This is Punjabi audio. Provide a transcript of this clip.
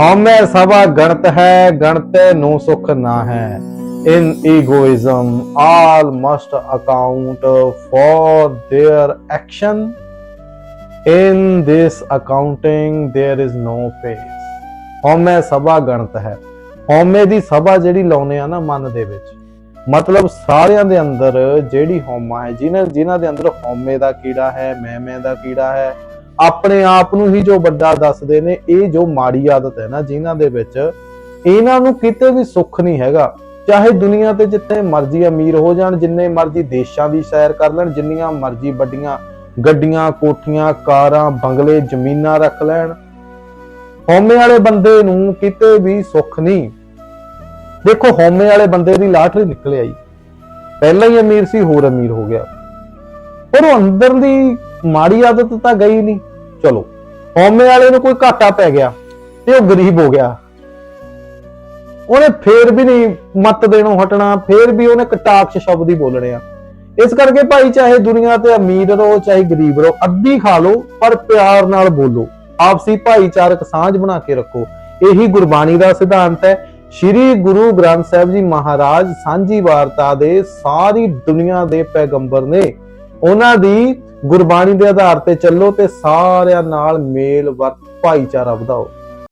ਹਉਮੈ ਸਭਾ ਗਣਤ ਹੈ, ਗਣਤੇ ਨੂੰ ਸੁਖ ਨਾ ਹੈ in egoism all must account for their action in this accounting there is no pace ਹਉਮੈ ਸਭਾ ਗਣਤ ਹੈ। ਹਉਮੈ ਦੀ ਸਭਾ ਜਿਹੜੀ ਲਾਉਨੇ ਆ ਨਾ ਮਨ ਦੇ ਵਿੱਚ, ਮਤਲਬ ਸਾਰਿਆਂ ਦੇ ਅੰਦਰ ਜਿਹੜੀ ਹਉਮਾ ਹੈ, ਜਿਨ੍ਹਾਂ ਜਿਨ੍ਹਾਂ ਦੇ ਅੰਦਰ ਹਉਮੈ ਦਾ ਕੀੜਾ ਹੈ, ਮੈਂ ਮੈਂ ਦਾ ਕੀੜਾ ਹੈ ਆਪਣੇ ਆਪ ਨੂੰ ਹੀ ਜੋ ਵੱਡਾ ਦੱਸਦੇ ਨੇ, ਇਹ ਜੋ ਮਾੜੀ ਆਦਤ ਹੈ ਨਾ ਜਿਨ੍ਹਾਂ ਦੇ ਵਿੱਚ ਇਹਨਾਂ ਨੂੰ ਕਿਤੇ ਵੀ ਸੁੱਖ ਨਹੀਂ ਹੈਗਾ। ਚਾਹੇ ਦੁਨੀਆ ਤੇ ਜਿੱਥੇ ਮਰਜ਼ੀ ਅਮੀਰ ਹੋ ਜਾਣ, ਜਿੰਨੇ ਮਰਜ਼ੀ ਦੇਸ਼ਾਂ ਦੀ ਸੈਰ ਕਰ ਲੈਣ, ਜਿੰਨੀਆਂ ਮਰਜ਼ੀ ਵੱਡੀਆਂ ਗੱਡੀਆਂ, ਕੋਠੀਆਂ, ਕਾਰਾਂ, ਬੰਗਲੇ, ਜ਼ਮੀਨਾਂ ਰੱਖ ਲੈਣ। ਹਉਮੈ ਵਾਲੇ ਬੰਦੇ ਨੂੰ ਕਿਤੇ ਵੀ ਸੁੱਖ ਨਹੀਂ। ਦੇਖੋ, ਹਉਮੈ ਵਾਲੇ ਬੰਦੇ ਦੀ ਲਾਟਰੀ ਨਿਕਲ ਆਈ। ਪਹਿਲਾਂ ਹੀ ਅਮੀਰ ਸੀ, ਹੋਰ ਅਮੀਰ ਹੋ ਗਿਆ। ਪਰ ਉਹ ਅੰਦਰ ਦੀ ਮਾੜੀ ਆਦਤ ਤਾਂ ਗਈ ਨਹੀਂ। ਚਲੋ, ਹਉਮੈ ਵਾਲੇ ਨੂੰ ਕੋਈ ਘਾਟਾ ਪੈ ਗਿਆ ਤੇ ਉਹ ਗਰੀਬ ਹੋ ਗਿਆ। ਉਹਨੇ ਫੇਰ ਵੀ ਨਹੀਂ ਮਤ ਦੇਣੋਂ ਹਟਣਾ, ਫੇਰ ਵੀ ਉਹਨੇ ਕਟਾਕਸ਼ ਸ਼ਬਦ ਹੀ ਬੋਲਣੇ ਆ। ਇਸ ਕਰਕੇ ਭਾਈ ਚਾਹੇ ਦੁਨੀਆ ਤੇ ਅਮੀਰ ਰਹੋ, ਚਾਹੇ ਗਰੀਬ ਰਹੋ, ਅੱਧੀ ਖਾ ਲਓ, ਪਰ ਪਿਆਰ ਨਾਲ ਬੋਲੋ। ਆਪਸੀ ਭਾਈਚਾਰਕ ਸਾਂਝ ਬਣਾ ਕੇ ਰੱਖੋ। ਇਹੀ ਗੁਰਬਾਣੀ ਦਾ ਸਿਧਾਂਤ ਹੈ। ਸ੍ਰੀ ਗੁਰੂ ਗ੍ਰੰਥ ਸਾਹਿਬ ਜੀ ਮਹਾਰਾਜ ਸਾਂਝੀ ਵਾਰਤਾ ਦੇ ਸਾਰੀ ਦੁਨੀਆ ਦੇ ਪੈਗੰਬਰ ਨੇ ਉਹਨਾਂ ਦੀ ਗੁਰਬਾਣੀ ਦੇ ਆਧਾਰ ਤੇ ਚੱਲੋ ਤੇ ਸਾਰਿਆਂ ਨਾਲ ਮੇਲ ਵਰਤ ਭਾਈਚਾਰਾ ਵਧਾਓ।